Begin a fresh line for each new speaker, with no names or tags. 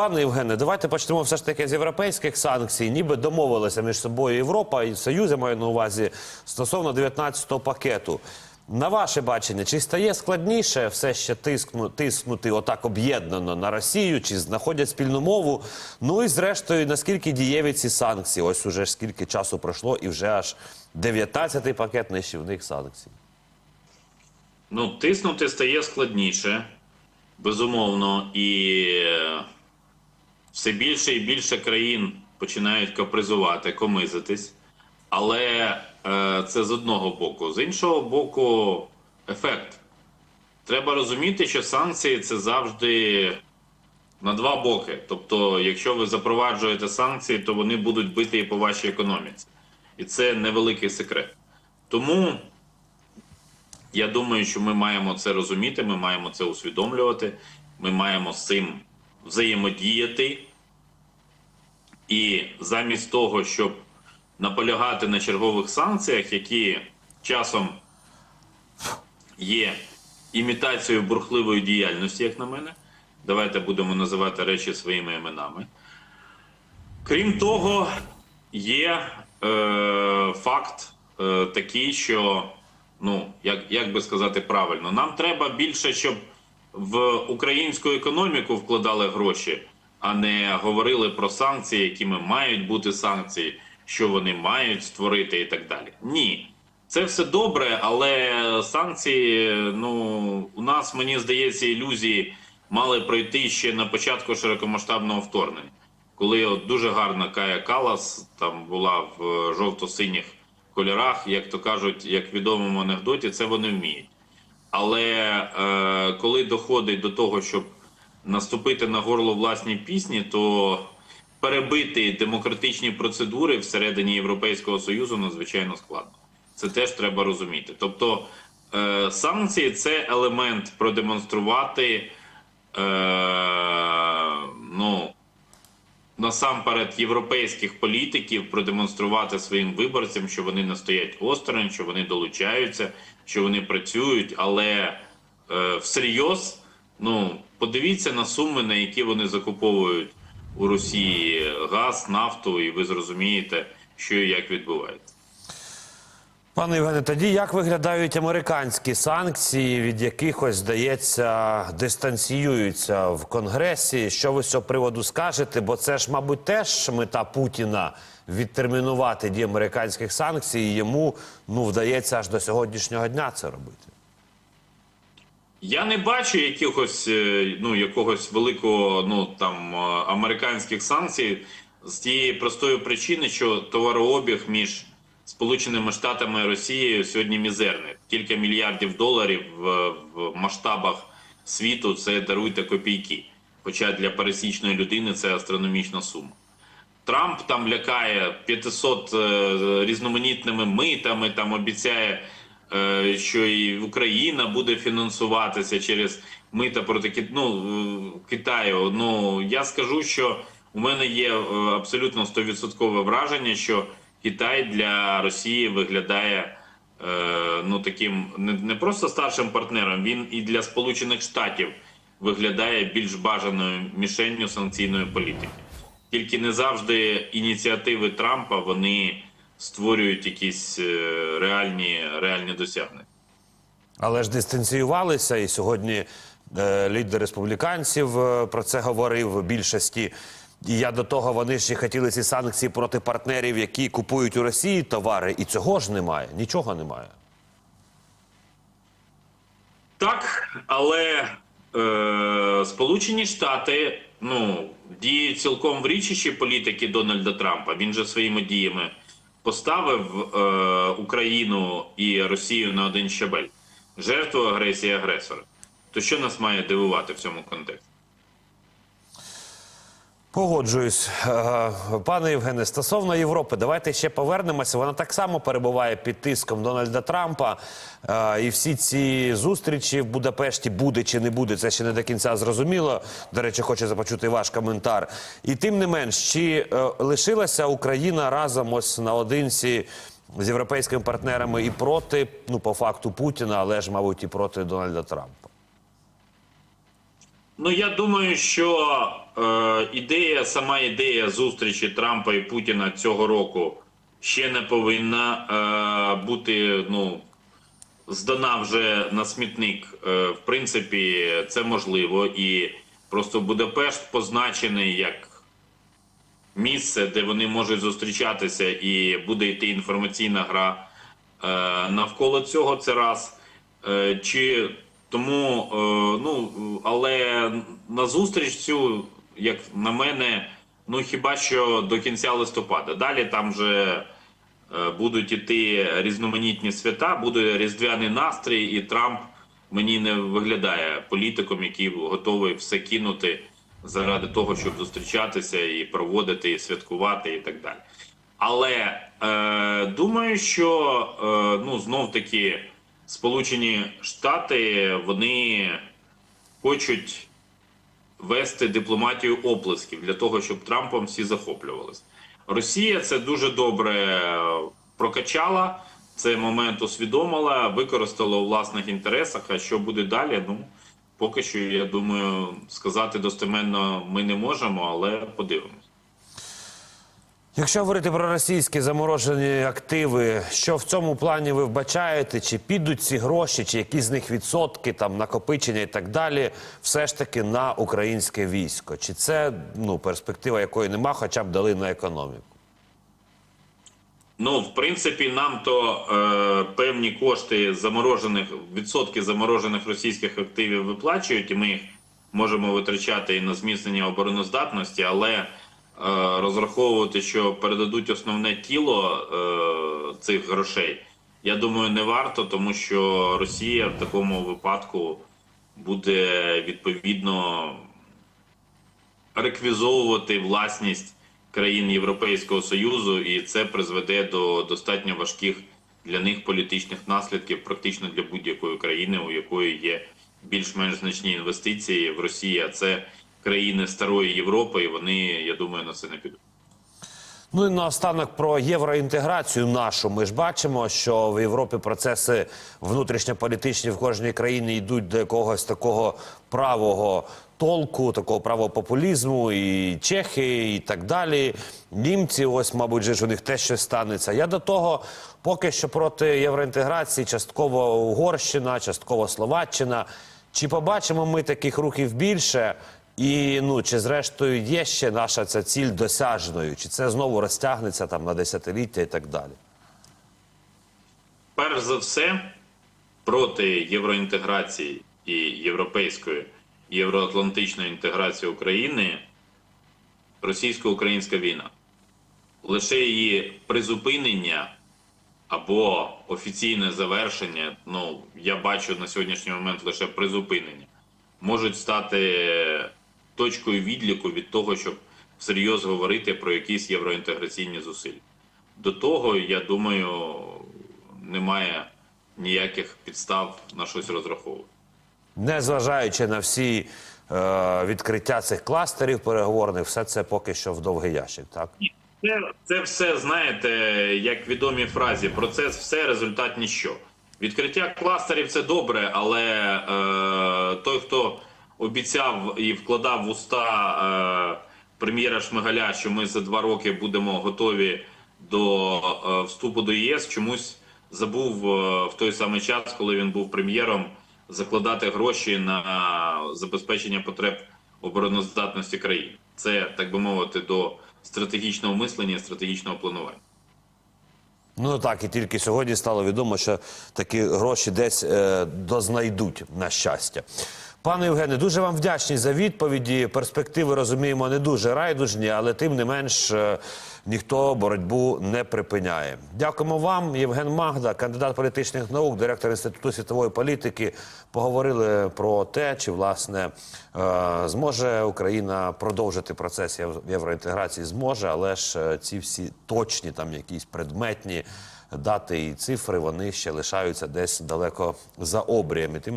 Пане Євгене, давайте почнемо все ж таки з європейських санкцій. Ніби домовилися між собою Європа і Союз, я маю на увазі, стосовно 19-го пакету. На ваше бачення, чи стає складніше все ще тискну, тиснути отак об'єднано на Росію, чи знаходять спільну мову? Ну і зрештою, наскільки дієві ці санкції? Ось уже скільки часу пройшло, і вже аж 19-й пакет нищівних санкцій.
Ну, тиснути стає складніше, безумовно, і все більше і більше країн починають капризувати, комизитись. Але е, це з одного боку. З іншого боку, ефект. Треба розуміти, що санкції це завжди на два боки. Тобто, якщо ви запроваджуєте санкції, то вони будуть бити і по вашій економіці. І це невеликий секрет. Тому. Я думаю, що ми маємо це розуміти, ми маємо це усвідомлювати, ми маємо з цим взаємодіяти. І замість того, щоб наполягати на чергових санкціях, які часом є імітацією бурхливої діяльності, як на мене, давайте будемо називати речі своїми іменами. Крім того, є е, факт е, такий, що ну як, як би сказати правильно, нам треба більше, щоб в українську економіку вкладали гроші, а не говорили про санкції, якими мають бути санкції, що вони мають створити і так далі. Ні. Це все добре, але санкції, ну у нас, мені здається, ілюзії мали пройти ще на початку широкомасштабного вторгнення, коли от дуже гарна Кая Калас там була в жовто-синіх кольорах, як то кажуть, як в відомому анекдоті, це вони вміють. Але е, коли доходить до того, щоб наступити на горло власній пісні, то перебити демократичні процедури всередині Європейського Союзу надзвичайно складно. Це теж треба розуміти. Тобто е, санкції це елемент продемонструвати е, ну, насамперед європейських політиків продемонструвати своїм виборцям, що вони не стоять осторонь, що вони долучаються, що вони працюють, але е, всерйоз, ну подивіться на суми, на які вони закуповують у Росії газ, нафту, і ви зрозумієте, що і як відбувається.
Пане Євгене, тоді як виглядають американські санкції, від яких ось здається дистанціюються в Конгресі? Що ви з цього приводу скажете? Бо це ж, мабуть, теж мета Путіна відтермінувати дії американських санкцій. і Йому ну вдається аж до сьогоднішнього дня це робити.
Я не бачу якихось е, ну якогось великого ну там е, американських санкцій з тієї простої причини, що товарообіг між Сполученими Штатами і Росією сьогодні мізерний. Кілька мільярдів доларів в, в масштабах світу це даруйте копійки. Хоча для пересічної людини це астрономічна сума. Трамп там лякає 500 е, різноманітними митами, там обіцяє, е, що і Україна буде фінансуватися через мита проти ну, е, Китаю. Ну я скажу, що у мене є е, абсолютно 100% враження, що Китай для Росії виглядає е, ну таким не, не просто старшим партнером, він і для Сполучених Штатів виглядає більш бажаною мішенню санкційної політики. Тільки не завжди ініціативи Трампа вони створюють якісь е, реальні, реальні досягнення.
Але ж дистанціювалися, і сьогодні е, лідер республіканців е, про це говорив в більшості. Я до того вони і хотіли ці санкції проти партнерів, які купують у Росії товари, і цього ж немає, нічого немає.
Так, але е, Сполучені Штати ну, діють цілком в річищі політики Дональда Трампа. Він же своїми діями поставив е, Україну і Росію на один щабель. Жертву агресії агресора. То що нас має дивувати в цьому контексті?
Погоджуюсь, пане Євгене. Стосовно Європи, давайте ще повернемося. Вона так само перебуває під тиском Дональда Трампа. Е, І всі ці зустрічі в Будапешті буде чи не буде. Це ще не до кінця зрозуміло. До речі, хочу започути ваш коментар. І тим не менш, чи е, лишилася Україна разом ось наодинці з європейськими партнерами і проти, ну по факту Путіна, але ж, мабуть, і проти Дональда Трампа.
Ну я думаю, що е, ідея, сама ідея зустрічі Трампа і Путіна цього року ще не повинна е, бути ну, здана вже на смітник. Е, в принципі, це можливо, і просто Будапешт позначений як місце, де вони можуть зустрічатися, і буде йти інформаційна гра е, навколо цього. Це раз. Е, чи тому, е, але на зустріч цю, як на мене, ну хіба що до кінця листопада. Далі там вже е, будуть іти різноманітні свята, буде різдвяний настрій, і Трамп мені не виглядає політиком, який готовий все кинути заради того, щоб зустрічатися і проводити, і святкувати, і так далі. Але е, думаю, що е, ну знов таки Сполучені Штати вони хочуть вести дипломатію оплесків для того, щоб Трампом всі захоплювалися. Росія це дуже добре прокачала. Цей момент усвідомила, використала у власних інтересах. А що буде далі? Ну поки що, я думаю, сказати достеменно ми не можемо, але подивимось.
Якщо говорити про російські заморожені активи, що в цьому плані ви вбачаєте? Чи підуть ці гроші, чи які з них відсотки, там накопичення і так далі, все ж таки на українське військо? Чи це ну перспектива, якої нема, хоча б дали на економіку?
Ну, в принципі, нам то е, певні кошти заморожених відсотки заморожених російських активів виплачують, і ми їх можемо витрачати і на зміцнення обороноздатності, але розраховувати, що передадуть основне тіло е, цих грошей, я думаю, не варто, тому що Росія в такому випадку буде відповідно реквізовувати власність країн Європейського Союзу, і це призведе до достатньо важких для них політичних наслідків, практично для будь-якої країни, у якої є більш-менш значні інвестиції в Росії. А це країни старої Європи, і вони, я думаю, на це не підуть.
Ну і наостанок про євроінтеграцію нашу. Ми ж бачимо, що в Європі процеси внутрішньополітичні в кожній країні йдуть до якогось такого правого толку, такого правого популізму, і чехи, і так далі. Німці, ось, мабуть, же ж у них теж щось станеться. Я до того поки що проти євроінтеграції, частково Угорщина, частково Словаччина. Чи побачимо ми таких рухів більше? І ну чи зрештою є ще наша ця ціль досяжною? Чи це знову розтягнеться там на десятиліття і так далі?
Перш за все, проти євроінтеграції і європейської євроатлантичної інтеграції України російсько-українська війна. Лише її призупинення або офіційне завершення, ну я бачу на сьогоднішній момент лише призупинення, можуть стати точкою відліку від того, щоб всерйоз говорити про якісь євроінтеграційні зусилля. До того, я думаю, немає ніяких підстав на щось розраховувати.
Незважаючи на всі е, відкриття цих кластерів переговорних, все це поки що в довгий ящик, так?
Це, це все, знаєте, як відомі фразі, процес все, результат ніщо. Відкриття кластерів це добре, але е, той, хто обіцяв і вкладав в уста е, прем'єра Шмигаля, що ми за два роки будемо готові до е, вступу до ЄС, чомусь забув е, в той самий час, коли він був прем'єром, закладати гроші на забезпечення потреб обороноздатності країни. Це так би мовити, до стратегічного мислення, стратегічного планування.
Ну так, і тільки сьогодні стало відомо, що такі гроші десь е, дознайдуть на щастя. Пане Євгене, дуже вам вдячні за відповіді. Перспективи розуміємо не дуже райдужні, але тим не менш е, ніхто боротьбу не припиняє. Дякуємо вам, Євген Магда, кандидат політичних наук, директор інституту світової політики. Поговорили про те, чи власне е, зможе Україна продовжити процес євроінтеграції. Зможе, але ж е, ці всі точні там якісь предметні дати і цифри вони ще лишаються десь далеко за обріями. Тим